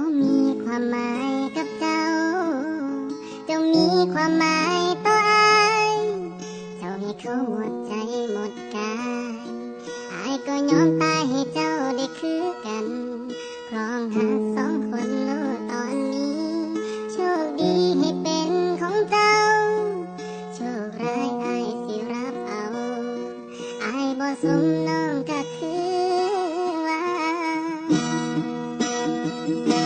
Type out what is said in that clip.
เขามีความหมายกับเจ้า เจ้ามีความหมายต่ออายเจ้าให้เขาหมดใจหมดกายอายก็ยอมตายให้เจ้าได้คือกันครองหาสองคนโลดตอนนี้ โชคดีให้เป็นของเจ้า โชคร้ายอายสิรับเอาอายบ่สมน้องก็คือ Thank you.